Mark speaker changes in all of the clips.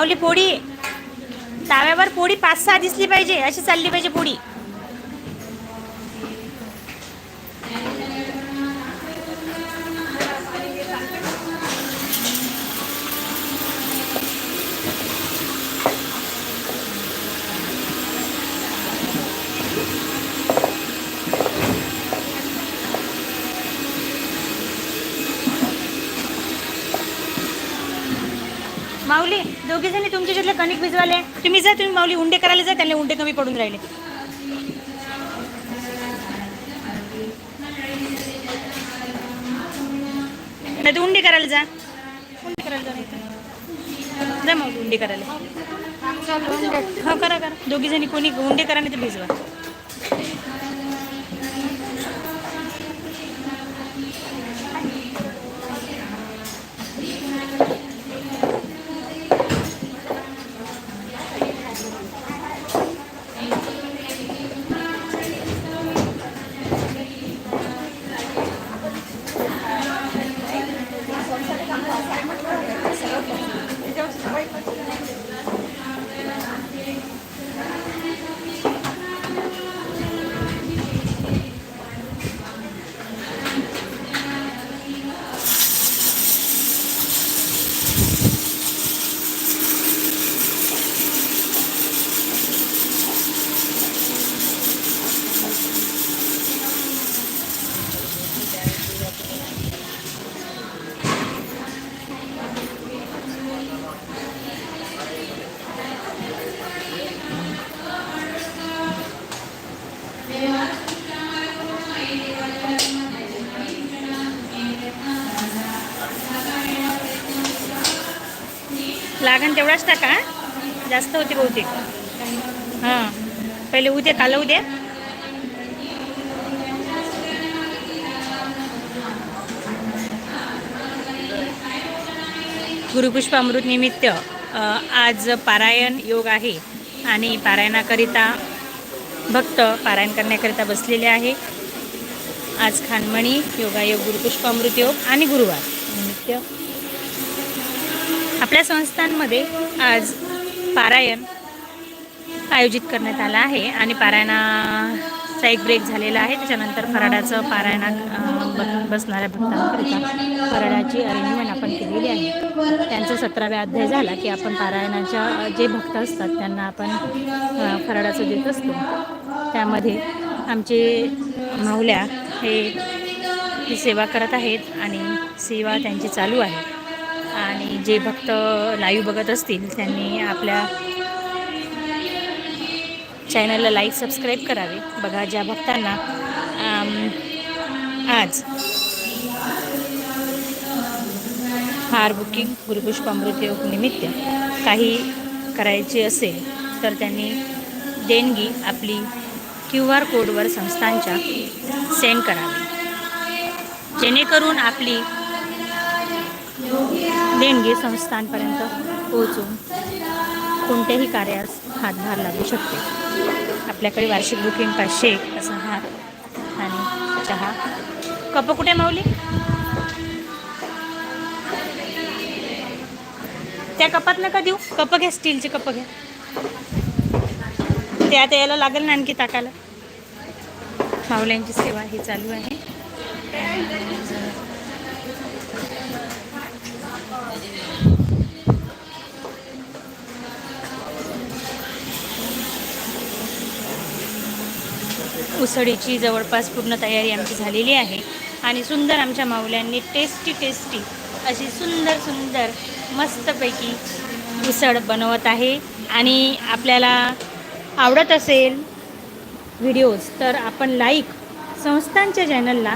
Speaker 1: माऊली पोळी. ताव्यावर पोळी पाच सहा दिसली पाहिजे अशी चालली पाहिजे पोळी माऊली दोघे जणी तुमच्या कणिक भिजवाले तुम्ही जा तुम्ही माऊली उंडे करायला जा त्यांना उंडे कमी पडून राहिले. नाही तर उंडे करायला जा. उंडे करायला जा नाही जा माऊली उंडे करायला. हो करा करा. दोघी जणी कोणी उंडे करा नाही तर भिजवा. लागेल तेवढाच टाका जास्त होते बहुतेक. हां. पहिले उद्या काल उद्या गुरुपुष्पामृत निमित्त आज पारायण योग आहे आणि पारायणाकरिता भक्त पारायण करण्याकरिता बसलेले आहे. आज खानमणी योगायोग गुरुपुष्पामृत योग आणि गुरुवार. निमित्त. आपल्या संस्थांमध्ये आज पारायण आयोजित करण्यात आलं आहे आणि पारायणाचा एक ब्रेक झालेला आहे. त्याच्यानंतर फराडाचं पारायणा बसणाऱ्या भक्तांकरिता फराडाची अरेंजमेंट आपण केलेली आहे. त्यांचा सतराव्या अध्याय झाला की आपण पारायणाच्या जे भक्त असतात त्यांना आपण फराडाचं देत असतो. त्यामध्ये आमचे माऊल्या हे सेवा करत आहेत आणि सेवा त्यांची चालू आहे. आणि जे भक्त लाईव्ह बघत असतील त्यांनी आपल्या चॅनलला लाईक सबस्क्राईब करावे. बघा ज्या भक्तांना आज हार बुकिंग गुरुपुष्पामृत योग निमित्त काही करायचे असेल तर त्यांनी देणगी आपली क्यू आर कोडवर संस्थांच्या सेंड करावी. जेणेकरून आपली देणगी संस्थांपर्यंत पोहोचून कोणत्याही कार्यास हातभार लागू शकते. आपल्याकडे वार्षिक बुकिंग पाचशे असा हात आणि चहा. कप कुठे माऊली? त्या कपात नका देऊ. कप घ्या स्टीलचे कप घ्या. ते आता यायला लागेल ना आणखी टाकायला माऊल्यांची सेवा ही चालू आहे. उसळीची जवळपास पूर्ण तयारी आमची झालेली आहे. आणि सुंदर आमच्या माऊल्यांनी टेस्टी टेस्टी अशी सुंदर सुंदर मस्तपैकी उसळ बनवत आहे. आणि आपल्याला आवडत असेल व्हिडिओज तर आपण लाईक संस्थांच्या चॅनलला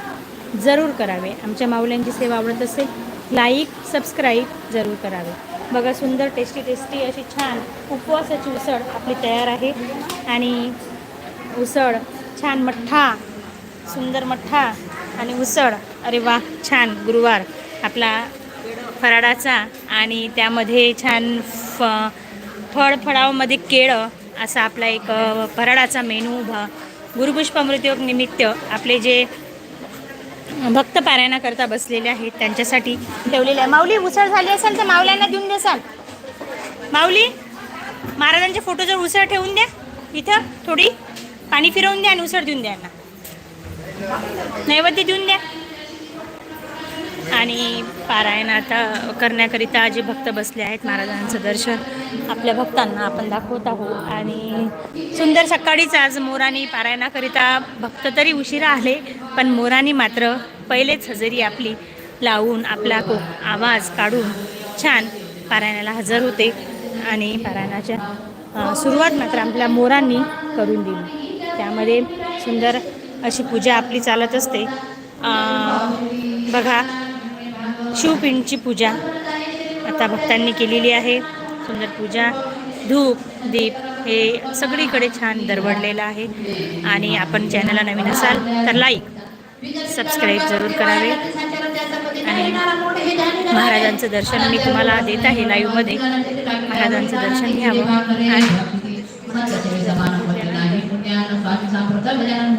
Speaker 1: जरूर करावे. आमच्या माऊल्यांची सेवा आवडत असेल लाईक सबस्क्राईब जरूर करावे. बघा सुंदर टेस्टी टेस्टी अशी छान उपवासाची उसळ आपली तयार आहे. आणि उसळ छान मठ्ठा सुंदर मठ्ठा आणि उसळ. अरे वा छान गुरुवार. आपला फराळाचा आणि त्यामध्ये छान फ फळ फळावमध्ये केळं असा आपला एक फराडाचा मेनू मेनू भा गुरुपुष्पामृतयोग निमित्त आपले जे भक्त पारायणाकरता बसलेले आहेत त्यांच्यासाठी ठेवलेले आहे. माऊली उसळ झाली असेल तर माऊल्यांना देऊन देसाल माऊली महाराजांचे फोटो जर उसळ ठेवून द्या. इथं थोडी. पाणी फिरवून द्या आणि उसळ देऊन द्या यांना. नैवेद्य देऊन द्या. आणि पारायण आता करण्याकरिता जे भक्त बसले आहेत महाराजांचं दर्शन आपल्या भक्तांना आपण दाखवत आहोत. आणि सुंदर सकाळीच आज मोरानी पारायणाकरिता भक्त तरी उशिरा आले पण मोरानी मात्र पहिलेच हजेरी आपली लावून आपला को आवाज काढून छान पारायणाला हजर होते. आणि पारायणाच्या सुरुवात मात्र आपल्या मोरांनी करून दिली. त्यामध्ये सुंदर अशी पूजा आपली चालत असते. बघा शिवपिंडची पूजा आता भक्तांनी केलेली आहे. सुंदर पूजा धूप दीप हे सगळीकडे छान दरवडलेलं आहे. आणि आपण चॅनलला नवीन असाल तर लाईक सबस्क्राईब जरूर करावे. आणि महाराजांचं दर्शन मी तुम्हाला देत आहे लाईव्हमध्ये महाराजांचं दर्शन घ्यावं. आणि સરસ મજાના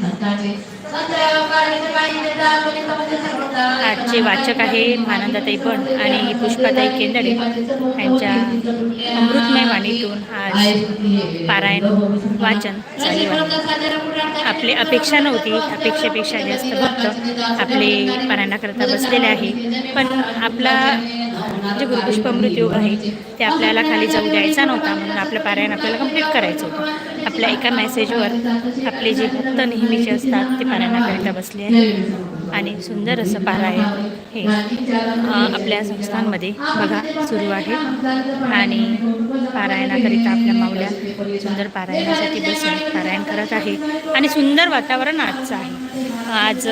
Speaker 1: સંસ્થા છે. आजचे वाचक आहे आनंदाताई पण आणि पुष्पाताई केंदडे यांच्या अमृतमय वाणीतून आज पारायण वाचन चालू आहे. आपली अपेक्षा नव्हती अपेक्षेपेक्षा जास्त भक्त आपले पारायणाकरता बसलेले आहे. पण आपला जे गुरुपुष्पामृत योग आहे ते आपल्याला खाली जाऊ द्यायचा नव्हता. म्हणून आपलं पारायण आपल्याला कंप्लीट करायचं होतं. आपल्या एका मेसेजवर आपले जे भक्त नेहमीचे असतात ते पारायणाकरिता बसले आहेत आणि सुंदर असं पारायण हे अ, आपल्या संस्थांमध्ये बघा सुरू आहे. आणि पारायणाकरिता आपल्या माऊल्या सुंदर पारायणासाठी बसून पारायण करत आहे. आणि सुंदर वातावरण आजचं आहे. आज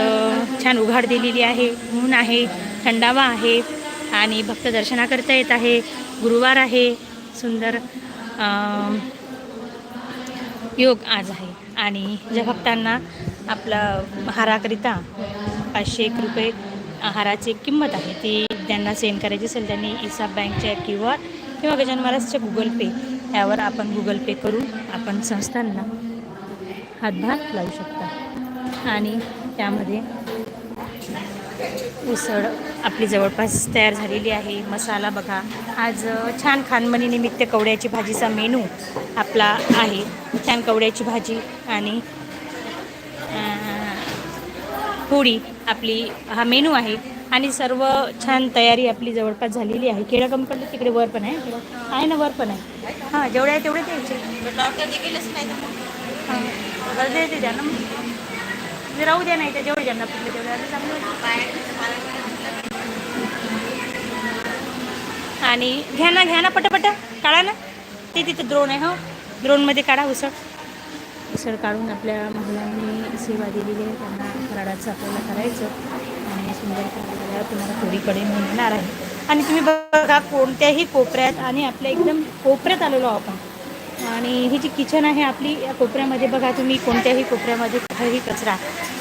Speaker 1: छान उघाड दिलेली आहे. ऊन आहे थंडावा आहे. आणि भक्त दर्शनाकरता येत आहे. गुरुवार आहे. सुंदर योग आज आहे. आणि ज्या भक्तांना आपला हाराकरिता पाचशे एक रुपये हाराची किंमत आहे. ती त्यांना सेंड करायची असेल त्यांनी इसाब बँकच्या क्यू आर किंवा गजान महाराजच्या गुगल पे यावर आपण गुगल पे करून आपण संस्थांना हातभार लावू शकता. आणि त्यामध्ये उसळ आपली जवळपास तयार झालेली आहे. मसाला बघा. आज छान खानमनी निमित्त कवड्याची भाजीचा मेनू आपला आहे. छान कवड्याची भाजी आणि पोळी आपली हा मेनू आहे. आणि सर्व छान तयारी आपली जवळपास झालेली आहे. केळं पडलं तिकडे वर पण आहे आहे ना वर पण आहे. हां जेवढे आहे तेवढे द्यायचे. हां द्या ना राहू द्या नाही तर जेवढे ज्यांना पडले तेवढे. आणि घ्या ना घ्या ना पटापट. काढा ना. ते तिथे द्रोण आहे हो. द्रोणमध्ये काढा उसळ. उसळ काढून आपल्या महिलांनी सेवा दिलेली आहे. त्यांना फराळाचं आपल्याला करायचं आणि सुंदर केलेलं तुम्हाला थोडीकडे मिळणार आहे. आणि तुम्ही बघा कोणत्याही कोपऱ्यात आणि आपल्या एकदम कोपऱ्यात आलेलो आपण. आणि ही जी किचन आहे आपली या कोपऱ्यामध्ये बघा तुम्ही कोणत्याही कोपऱ्यामध्ये कुठेही कचरा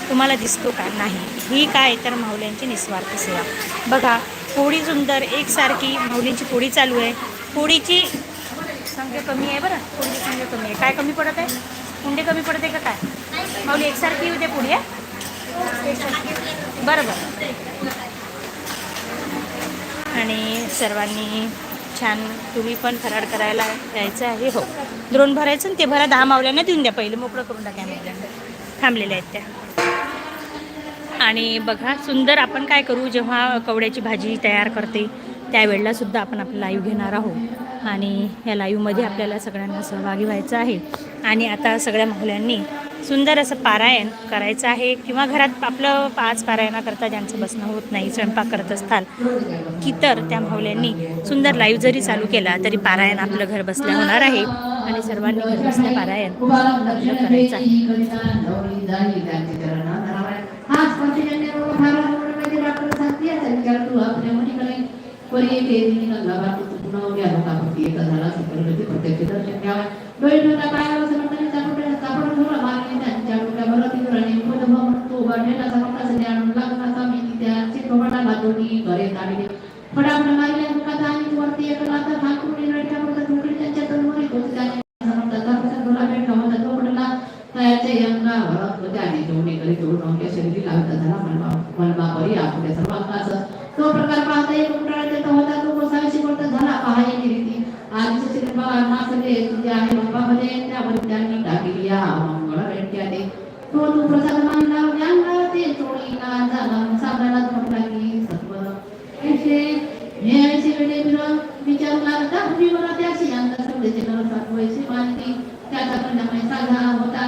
Speaker 1: तुम्हाला दिसतो का नाही? ही काय तर माऊल्यांची निस्वार्थ सेवा. बघा पोळी सुंदर एकसारखी माऊलींची पोळी चालू आहे. पोळीची संख्या कमी आहे बरं? पोळीची संख्या कमी आहे. काय कमी पडत आहे? कुंडे कमी पडते का काय? माऊली एकसारखी येऊ दे पुढे. बरं बरं आणि सर्वांनी छान तुम्ही पण फराड करायला यायचं आहे हो. द्रोण भरायचं आणि ते भरा दहा मावल्यांना देऊन द्या पहिले मोकळं करून टाका मावल्यांना थांबलेल्या आहेत त्या. आणि बघा सुंदर आपण काय करू जेव्हा कवड्याची भाजी तयार करते त्यावेळेला सुद्धा आपण आपलं लाईव्ह घेणार आहोत. आणि या लाईव्हमध्ये आपल्याला सगळ्यांना सहभागी व्हायचं आहे. आणि आता सगळ्या मावल्यांनी सुंदर असं पारायण करायचं आहे किंवा घरात आपलं पाच पारायणाकरता ज्यांचं बसणं होत नाही स्वयंपाक करत असताल की तर त्या माऊल्यांनी सुंदर लाईव्ह जरी चालू केला तरी पारायण आपलं घर बसल्या होणार आहे आणि सर्वांनी घर बसल्या पारायण करायचं आहे.
Speaker 2: फडाप्रमाणे होते आणि जेवणे करी जोडून अंक्या शरीरी लागता झाला मनवा मनवा परी आपल्या तो प्रकार पाहता येईल उंटाळा तो होता तो गोसावीशी बोलता झाला पहा येणे रीती आधीचे श्रीपा नासले तुझे आहे बाबामध्ये त्यावर त्यांनी टाकली या मंगळ भेटत्याने तो तू प्रसाद मानला व्यांगा ते चोळीला झाला साबणाला धोट टाकली सत्वर ऐसे हे ऐसे वेळे विर विचारू लागता तुम्ही मला त्याशी अंग सगळेचे नर सात वैसे मानती त्याचा परिणाम साधा होता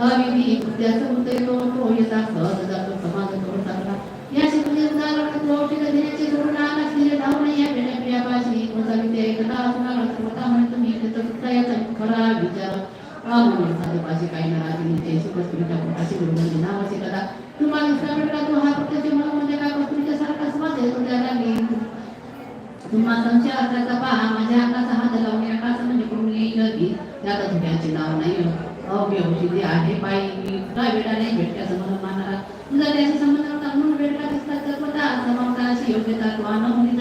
Speaker 2: अविधी त्याचं उतरतो तो येता सहज जातो समाज करून टाकला या शिकले उदाहरण तो औषध देण्याचे धोरण आला असलेले धावणे या वेळेला प्रियापाशी गोसावी ते एकदा असणार होता म्हणून तुम्ही त्याचा सुद्धा याचा खरा विचार म्हणून साधेपाशी काही नाराजी निश्चय कस्तुरीच्या पोटाशी दुर्गंधी नावाचे कदा तुम्हाला दिसला भेटला तो हा प्रत्यक्ष म्हणून म्हणजे काय कस्तुरीच्या सारखा समाज येतो त्याला मी तुम्हा संशय असल्याचा पहा माझ्या अंगाचा हात लावणे आकाश म्हणजे कोण येईल की त्यात धुण्याचे नाव नाही अवघे औषधी आहे बाई मी तुला वेळा नाही भेटल्याचं म्हणून मानाला तुझा त्याशी म्हणून भेटला दिसला तत्वता समावता अशी योग्यता किंवा न होणी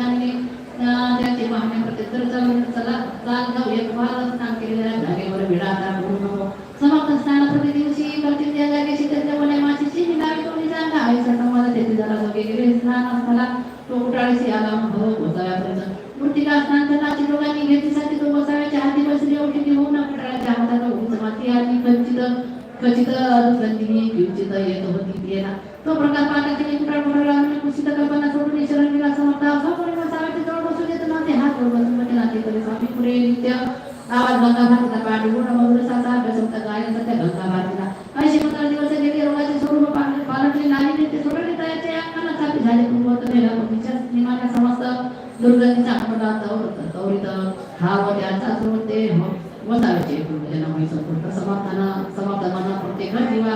Speaker 2: त्या ते पाहण्या प्रत्येक चालून चला चाल जाऊ एक वार स्नान केलेल्या जागेवर विडा आता करू नको समाप्त स्नान प्रति दिवशी करतील त्या जागेशी त्याच्या माझीशी माशीची निघावी कोणी जागा आहे संगमाला तेथे जरा वगैरे गेले स्नान असताना तो उठाळीशी आला भव बसाव्यापर्यंत मूर्तीला स्नान करण्याची दोघांनी घेतीसाठी तो बसाव्याच्या आधी बसली ओटी होऊन उठाळ्याच्या हाताला उभी माती आली कंचित खचित दुसऱ्यांनी किंचित येत होती ती तो प्रकार पाहता की कुठा कुठा लागून कुशीत कल्पना सोडून ईश्वरण गेला समर्थ असा कोणी गोसाव्याच्या जवळ बसू देत नव्हते हात वर बसून मध्ये नाते करे स्वामी पुढे नित्य आवाज गंगा भारतीचा पाठ गुण मधुरसाचा अभ्यासवता गायन त्या गंगा भारतीला काही पंधरा दिवस गेले रोगाचे स्वरूप पाल- पालटले नाही ते सोडले तयाचे अंगाला चापी झाले पूर्वत नेला पतीच्या निमाच्या समस्त दुर्गतीचा आपला तौर तौरित हा व त्याचा स्रोत ते वसाव्याचे पूर्वजनामुळे संपूर्ण समाप्ताना समाप्त मना प्रत्येक जीवा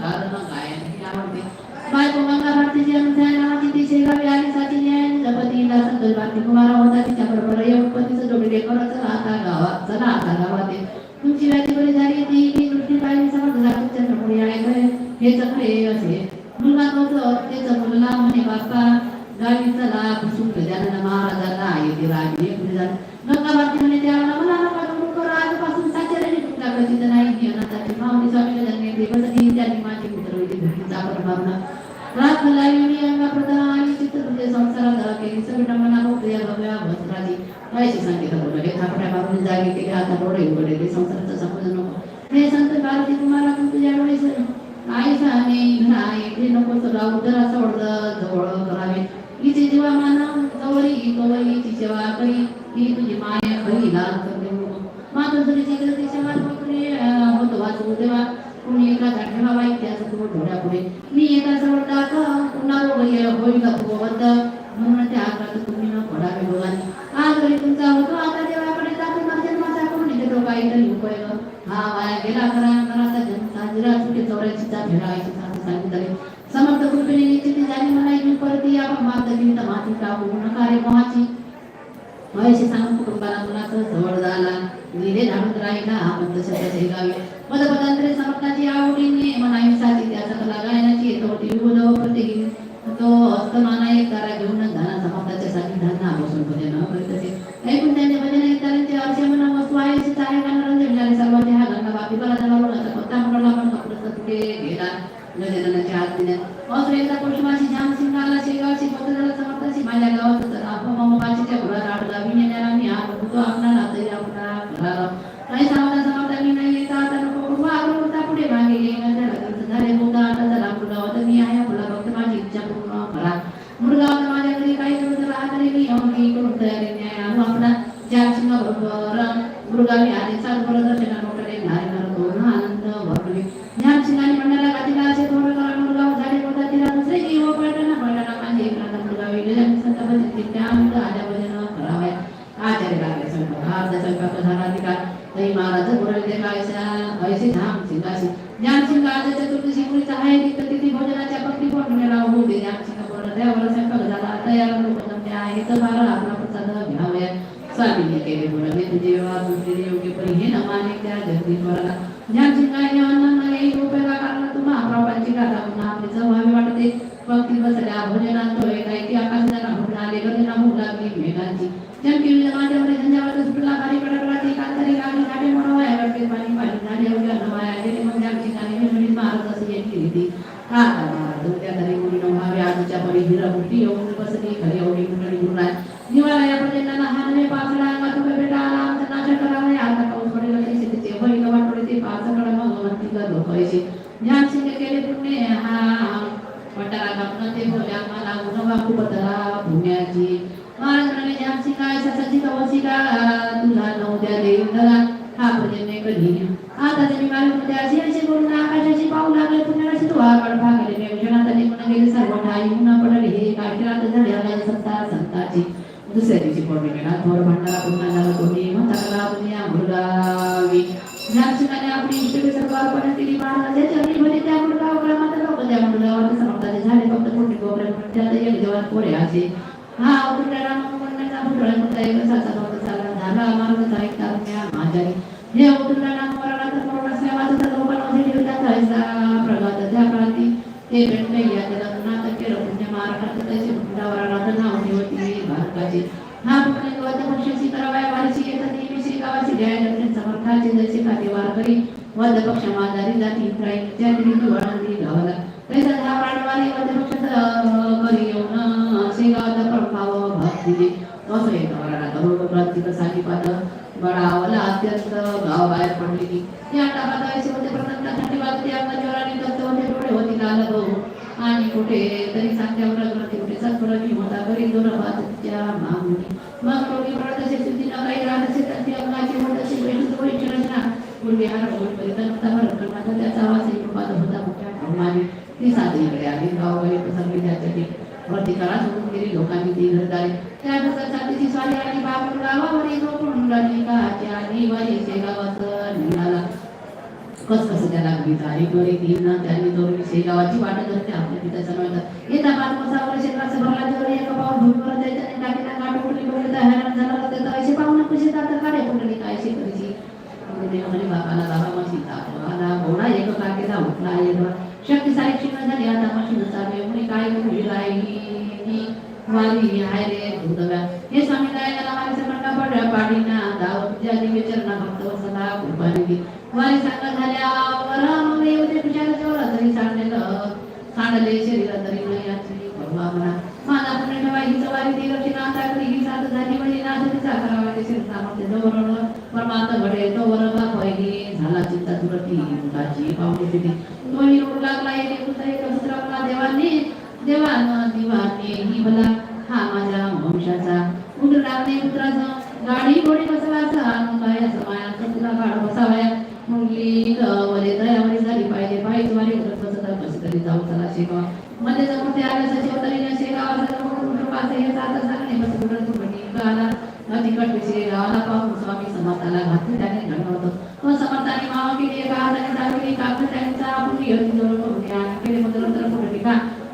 Speaker 2: कारण गायन हे आवडते बायको गंगा भारतीची अनुसाय नावाची ती शेगावी आली साची न्याय जपतीला संतोष भारती कुमार होता तिच्या बरोबर या उत्पत्तीचं जोडले करत चला आता गावात चला आता गावात ये. तुमची व्याधी बरी झाली ती मी दृष्टी पाहिली समज झाली चंद्रपुरी आहे खरे हे चक्रे असे. मुलगा नव्हतं त्याचं मुलगा म्हणे बाप्पा गावी चला बसून गजानन महाराजांना येते राग ये पुढे जाण गंगा बाकी म्हणे त्याला मला नका जोडू कर. आजपासून साचेराने तुटला कधीच नाही. ही अनाथाची माऊली स्वामी गजानने देवसती त्यांनी माझी पुत्र होती. भक्तीचा परमात्मा रात लावली अंगा प्रदा आणि चित्त तुझे संसारात केली. सगळं मना भोगल्या भव्या भद्राजी अशी सांगितलं बोलले थापड्या मारून जागे केले आता डोळे उघडले संसाराचा समज नको. हे संत भारती तुम्हाला तू तुझ्या डोळे आई साने घराय ते नको तर उदर असं ओढ जवळ करावे. हिचे जीवा मान जवळी कवळी हिची सेवा करी ही तुझी माया कळी लाल करते मात्र जरी चित्रती तिच्या तुझे होतो वाचू देवा कोणी एका ठेवा वाईट त्याचं तू ढोड्या पुढे. मी एका जवळ टाका पुन्हा होईल होईल भगवंत? म्हणून त्या आकारात तुम्ही न पडावे भगवानी. आज तरी तुमचा होतो. आता देवाकडे जातो माझ्या माझा करून देतो काहीतरी उपयोग हा वाया गेला करा कराचा जन्म साजरा सुटे आहे सांगून सांगितले समर्थ कृपेने निश्चिती झाली मला इथून परत या माता जीवित माती टाकू नकारे मोहाची महेश सांगून कुटुंबाला मुलाचं जवळ झाला निरे धाडून राहिला हा पंत शब्दाचे गावे मद पदांतरे समर्थाची आवडीने मनाई साथी त्याचा कला गायनाची तोटी विबोध प्रत्येकी तो हस्तमाना एक तारा घेऊन धना समर्थाच्या साठी धना बसून भजन करीत असे ऐकून त्यांचे भजन ऐकताना असे म्हणा वस्तू आहे अशी गाणं रंजन झाले सर्वांचे हा गंगा बापी बला झाला असा पत्ता पकडला पण कपडा तुटे गेला गजाननाच्या हात दिल्यात असं एकदा पौर्णिमाची जाम सिंगाला शेगावची पत्रला समर्थाची माझ्या गावात तर आपण मग बाचीच्या घरात आठ गावी नेण्याला मी आलो होतो आपणाला तरी आपला घराला काही सावधा सावधा मी नाही येता आता नको करू आलो होता पुढे मागे येईन त्याला तीर्थ झाले होता आता जरा मुलगावात मी आहे आपला फक्त माझी इच्छा पूर्ण करा मुलगावात माझ्या घरी काही दिवस राहत तरी मी अवघी करून तयारीने आहे आणू आपला चार सिंह बरोबर मुलगावी आले सात बरोबर दर्शना मोठे नारी दोन आनंद भरले ज्ञान सिंगाने मंडळाला गातीला असे थोडं करा मुलगाव झाले होता तिला दुसरे जीव पडताना पडताना माझे एक राधा मुलगा वेगळे संत भजन त्या मुलं आल्या भजन करावे आचार्य लागले संत हा स्वयंपाक झाला तिका तरी महाराज बोलले काय ऐसे धाम सिंगाशी ज्ञान सिंग आज चतुर्दशी पुरीचा आहे तिथं तिथे भोजनाच्या पक्की पौर्णिमेला होऊ दे ज्ञान सिंग बोलला त्यावर स्वयंपाक झाला तयार लोक जमले आहे तर बारा घ्यावे स्वामीने केले बोलले देवा व्यवहार योग्य परी हे नमाने माने त्या जगदीश्वराला ज्ञान सिंगाने अन्न नाही उपयोगा कारण तुम्हा प्रवांची गाथा पुन्हा आपली जमावे वाटते. पंक्ती बसल्या भोजनात तो एक ऐकी आकाशाला भूक आले गजना होऊ लागली मेघांची. ज्या केली माझ्यावर झंझावर सुटला बारी कडकडाची कातरी लागली झाडे म्हणून वाया वाटते पाणी पाणी झाडे उद्या नमाया गेले मग ज्ञान सिंगाने निर्मित महाराज असे हा त्या घरी मुली नव्हावे आजच्या परी हिरा मुठी येऊन बसली खरी एवढी मुंडळी म्हणून आहे? निवाला या पर्यंताला हानवे पाचला अंगा तुका बेटा आला आमचा नाचा करावे आता पाऊस पडेल ते शेतीचे बैल वाटोळे ते पाच कडा भगवंती का लोकायचे ज्ञान सिंग केले पुण्य हा पटारा कापणं ते बोल्या मला गुण बापू बदला पुण्याची. महाराज म्हणाले ज्ञान सिंग आहे ससाची कवची का तुला नवद्या देईल दला हा पर्यंत कधी आता त्यांनी मारून मध्ये अशी अशी करून आकाशाची पाऊ लागले पुण्याची तो आकड भागले नियोजनात आणि पुन्हा गेले सर्व ठाई पुन्हा पडले हे काय केला तर झाले आला संता संताची दुसऱ्या दिवशी पौर्णिमेला थोर भांडारा पुन्हा झाला कोणी म्हातारा दुनिया मुलगावी ज्ञानसिंगाने आपली इष्टवे सर्व अर्पण केली महाराजाच्या चरणी भले त्या मुलगावर मात्र लोक त्या मुलगावर समर्थाचे झाले फक्त पोटी गोबरे त्यात एक देवात पोरे असे हा उतरला म्हणण्याचा पुतळा म्हणता एक साचा नव्हता साला झाला मार्ग एक तारुण्या माझ्याने हे उतरला नाम वराला तर करोड असल्या वाचता लोकांमध्ये ठेवता जायचा प्रगत त्या प्रांती ते भेटले या त्याला नाटक केलं पुण्य महाराष्ट्रात तसे मुंडावराला तर नाव ठेवती भारताचे हा पुण्य गवत पक्षाची करावाय वारशी येतात नेहमीची गावाची ध्याय लग्न समर्थाचे जसे खाते वारकरी वध पक्ष माजारी जाती त्या दिली गावाला. तैसा हा वध करी. येऊन शेगावाचा प्रभाव भाग दिले असं येतं वराला करोड क्रांतिकासाठी पाद बळावला अत्यंत गाव बाहेर पडलेली या टाकातायचे होते प्रथम थंडी वाजते होते डोळे होती लाल आणि कुठे तरी सांगत्यावर करते कुठे सत्परणी होता बरी दोन बाजूच्या मागणी मग कोणी पडत असे सिद्धी न काही राहत असे तर ती अंगाची होत असे बैठक वैची रचना पूर्वी हार होईल परिणाम तमर करण्याचा त्याचा आवाज एक पाद होता मोठ्या प्रमाणे ती साधीकडे आली गाव गली पसरली त्यासाठी प्रतिकारा सोडून गेली. लोकांनी ती घरदारी त्या साथीची स्वारी आणि बापूर गावावर एक रोपण मुलांनी काच्या आणि वारी गावात निघाला. कस कसं त्याला गीतारी गरी तीन त्यांनी तो शेगावाची वाट करते आपल्या पित्याचा म्हणतात येता पाच वर्ष शेताचं भरला तर एका पाऊस भूमीवर जायचं आणि टाकीला गाठ उठली पडली तर हैराण झाला तर असे पाहुणं कशी जातात काढे. पडली काय शे करीची देवाने बापाला बाबा मशी तापला घोडा एक काकेला उठला एक शक्ती सारी क्षीण झाली. आता मशीन चालू म्हणे काय कुठली राहिली वारी हाय रे भूतव्या हे स्वामी गायला वारीचा मंडा पडला पाडीना दाव तुझ्या दिव्य चरणा भक्त वसला कृपाने दी वारी सांगा झाल्यावर मग येऊ तुझ्या जवळ तरी सांडलेलं सांडले शरीर तरी नाही याची परवा म्हणा माझा पुण्य ठेवा ही सवारी ती लक्षी नाथाकडे ही साथ झाली म्हणजे नाथ तिचा करावा ते शिर सामर्थ्य जवळ परमात्मा घडे तो वरगा पहिली झाला चिंता तुरती मुलाची पाहुणी तिथे तोही रोड लागला येते तुझा एक पुत्राला तेव्हा देवान दिवाने ही मला हा माझ्या वंशाचा. पुत्र लागणे पुत्राचा गाडी घोडी बसवायचा. काय समायाचा तुला गाड बसावया. दयावरी झाली पाहिजे. जाऊ चला शेगाव. मध्ये ते आल्या सचिव तरी न शेगावाचा हे जात सांगणे बस कुठं कुठं गाला तिकट विषय गावाला पाहून स्वामी समर्थाला घातले त्याने घडलं तो समर्थाने मावा केली एका त्यांचा आपण केले मग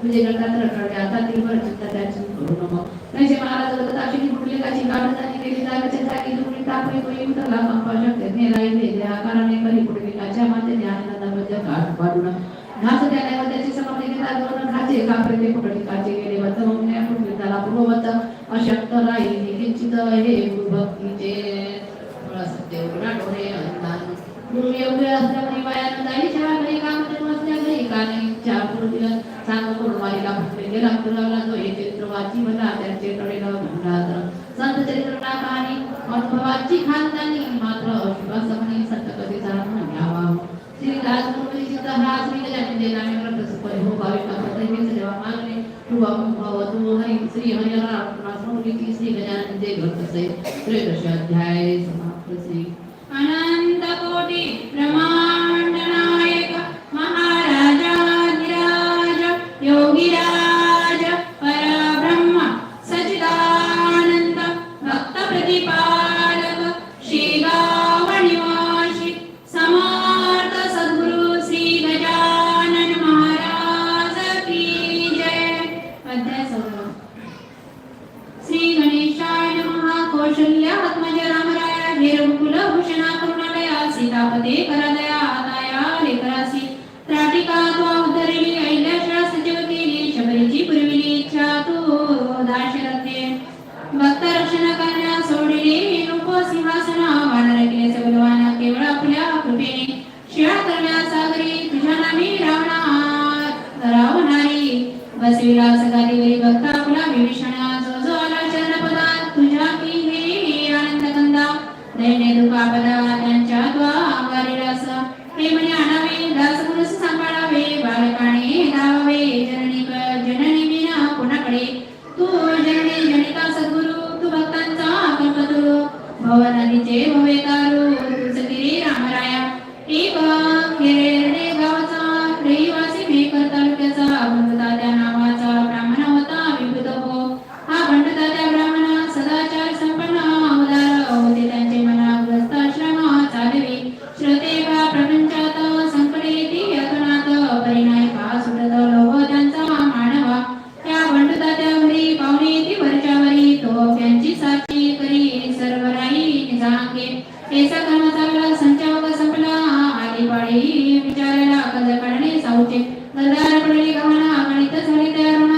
Speaker 2: म्हणजे पुढे टिका गटात रखडले आता ती वर त्याची करू नमो नाही जे महाराज होतात अशी कुठली काची काढत आणि गेली जागेच्या जागी तुम्ही टाकली तो येऊन तर लांब पाहू शकते ने राहिले त्या आकाराने करी पुढे काच्या मातेने आनंदामध्ये काढ पाडून घास त्याने त्याची समाधी घेता दोन घाचे कापरे ते कुठे काचे गेले वत मग पुढे त्याला पूर्ववत अशक्त राहिली किंचित हे भक्तीचे सत्य डोळे अंधान एवढे असल्यामुळे वयानं जाई शाळा काम करून असल्या घरी? नाही? पूर्वीला सांग करून वारीला गेला पुरावला जो हे चित्र वाची त्यांचे संत चरित्र टाका आणि अनुभवाची खानदानी मात्र संत कधीचा श्री राजगुरुजी हा श्री गजानन देनाने व्रत हो सेवा मागणे हरी. श्री हरिहरा श्री गजानन देव ग्रंथ से त्रयोदश अध्याय समाप्त श्री
Speaker 1: भक्त
Speaker 3: ध्येय विचाराला कदर पाडणे सावचे सरदार पडले गव्हाणा गणित झाले तयार होणार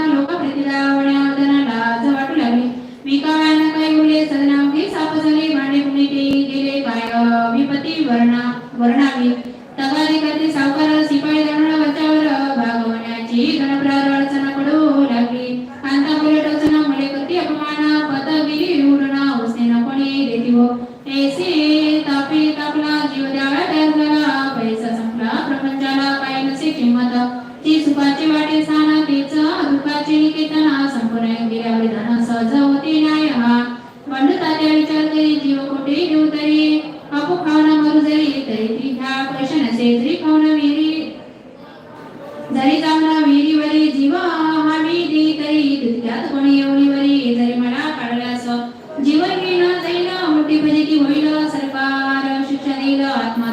Speaker 3: जीवा हा दे तरी तुझ्यात कोणी एवढी वरी तरी मला काढलास जीवन घेणं जाईल मोठी भजती होईल सरकार शिक्षा देईल आत्मा।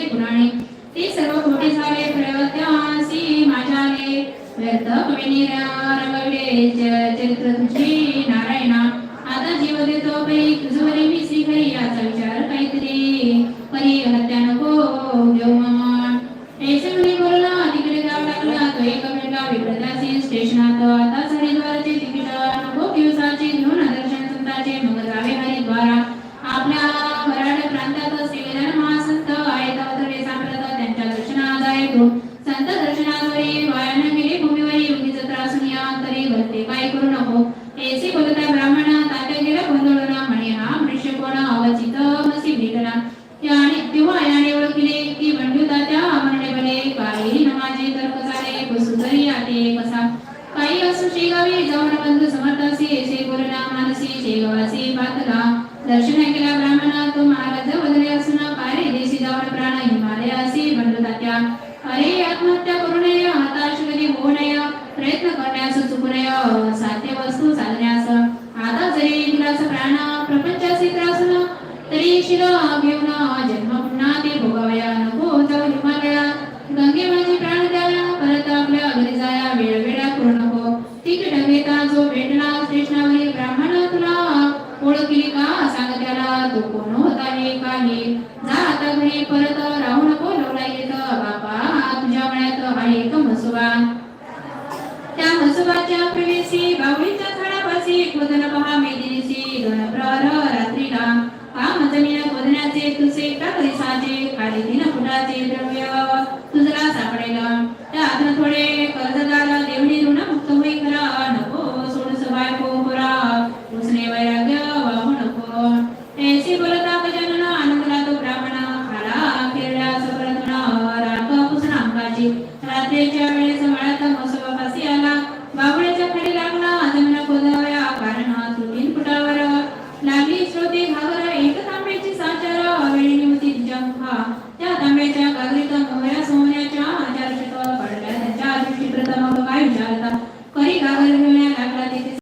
Speaker 3: लिहिले पुराणे. ते सर्व खोटे झाले प्रवत्यासी माझ्याने. व्यर्थ कविनी रंगविले चरित्र तुझी नारायणा. आता जीव देतो पे हजरी आते कसा काही असू शेगावी जाऊन बंधू समर्थासी शे गुरुना मानसी शेगवासी पातला हसुबाच्या प्रवेशी बावळीचा खडापाशी खोदन पहा मेदिनीशी गणप्रहर